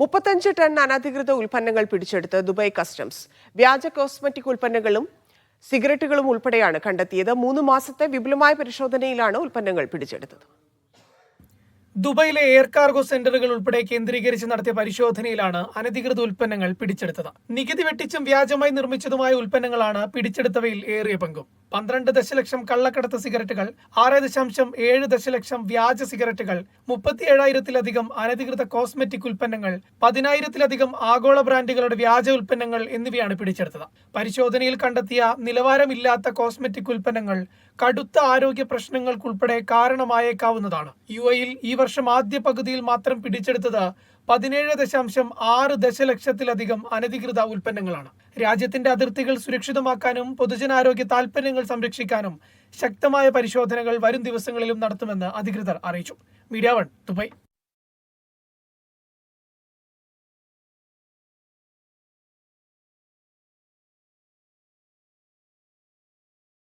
മുപ്പത്തഞ്ച് ടൺ അനധികൃത ഉൽപ്പന്നങ്ങൾ പിടിച്ചെടുത്ത് ദുബായ് കസ്റ്റംസ്. വ്യാജ കോസ്മെറ്റിക് ഉൽപ്പന്നങ്ങളും സിഗരറ്റുകളും ഉൾപ്പെടെയാണ് കണ്ടെത്തിയത്. മൂന്ന് മാസത്തെ വിപുലമായ പരിശോധനയിലാണ് ഉൽപ്പന്നങ്ങൾ പിടിച്ചെടുത്തത്. ദുബൈയിലെ എയർ കാർഗോ സെന്ററുകൾ ഉൾപ്പെടെ കേന്ദ്രീകരിച്ച് നടത്തിയ പരിശോധനയിലാണ് അനധികൃത ഉൽപ്പന്നങ്ങൾ പിടിച്ചെടുത്തത്. നികുതി വെട്ടിച്ചും വ്യാജമായി നിർമ്മിച്ചതുമായ ഉൽപ്പന്നങ്ങളാണ് പിടിച്ചെടുത്തവയിൽ ഏറിയ പങ്കും. പന്ത്രണ്ട് ദശലക്ഷം കള്ളക്കടത്ത് സിഗരറ്റുകൾ ആറ് ദശാംശം ഏഴ് ദശലക്ഷം വ്യാജ സിഗരറ്റുകൾ മുപ്പത്തി ഏഴായിരത്തിലധികം അനധികൃത കോസ്മെറ്റിക് ഉൽപ്പന്നങ്ങൾ പതിനായിരത്തിലധികം ആഗോള ബ്രാൻഡുകളുടെ വ്യാജ ഉൽപ്പന്നങ്ങൾ എന്നിവയാണ് പിടിച്ചെടുത്തത്. പരിശോധനയിൽ കണ്ടെത്തിയ നിലവാരമില്ലാത്ത കോസ്മെറ്റിക് ഉൽപ്പന്നങ്ങൾ കടുത്ത ആരോഗ്യ പ്രശ്നങ്ങൾക്കുൾപ്പെടെ കാരണമായേക്കാവുന്നതാണ്. യു എയിൽ ഈ വർഷം ആദ്യ പകുതിയിൽ മാത്രം പിടിച്ചെടുത്തത് പതിനേഴ് ദശാംശം ആറ് ദശലക്ഷത്തിലധികം അനധികൃത ഉൽപ്പന്നങ്ങളാണ്. രാജ്യത്തിന്റെ അതിർത്തികൾ സുരക്ഷിതമാക്കാനും പൊതുജനാരോഗ്യ താൽപ്പര്യങ്ങൾ സംരക്ഷിക്കാനും ശക്തമായ പരിശോധനകൾ വരും ദിവസങ്ങളിലും നടത്തുമെന്ന് അധികൃതർ അറിയിച്ചു. Media one Dubai.